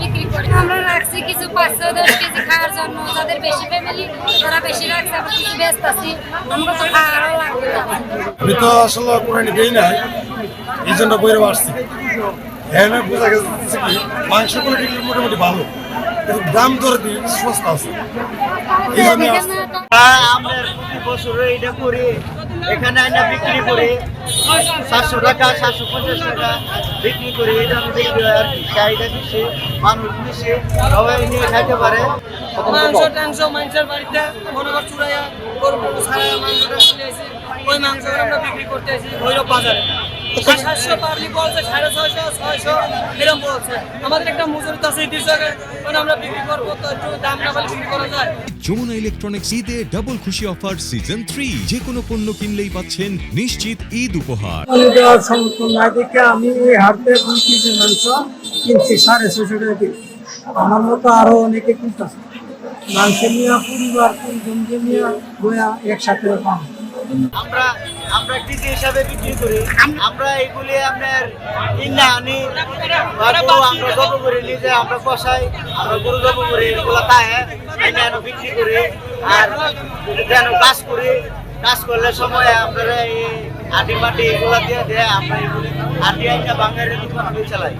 বিক্রি করে আমরা রাখছি কিছু পাঁচশো দশ কেজি খাওয়ার জন্য, যাদের বেশি ফ্যামিলি তারা বেশি রাখছে, আমরা কিছু ব্যস্ত আছি, আমরা তো লাগবে আমি তো আসলে এই জন্য বইরে আসছি হ্যাঁ বোঝা গেছে মাংস মোটামুটি ভালো। কিন্তু দাম দরে সস্তা আছে। এই জন্য আমরা প্রতি বছর এটা করি। এখানে আইনা বিক্রি করি। সাতশো টাকা সাতশো পঞ্চাশ টাকা বিক্রি করি। এটা আমি বিক্রি আর কি। চাহিদা বেশি মানুষ বেশি সবাই নিয়ে খাইতে পারে। মাংস টাংস মানুষের বাড়িতে মনে কর চুরাইয়া গরু টরু মাংসটা চলে আসি। ওই মাংস আমরা বিক্রি করতে আসি ভৈরব বাজারে। সাতশো পাবলিক বলছে সাড়ে ছয়শো ছয়শো এরকম বলছে। আমাদের একটা মজুরি তো আছে এই মানে আমরা বিক্রি করব তো একটু দাম না পালে বিক্রি করা যায়। যমুনা ইলেকট্রনিক্স ঈদে ডাবল খুশি অফার সিজন থ্রি যে কোনো পণ্য কিনলেই পাচ্ছেন নিশ্চিত ঈদ উপহার। আমি মাংস কিনছি সাড়ে ছশো টাকা আমার মতো আরও অনেকে কিনতেছে। মাংস নিয়ে পরিবার গোয়া একসাথে আমরা আমরা কেজি হিসাবে বিক্রি করি, আমরা এগুলি আপনার কিনা আনি আমরা জব করি, নিজে আমরা কষাই আমরা গরু জব করি, এগুলো তাহে আনো বিক্রি করি, আর যেন কাজ করি কাজ করলে সময় আমরা এই আটি মাটি এগুলা দিয়ে দেয়, আমরা এগুলি আটি আইনা বাঙালি দোকান চালাই।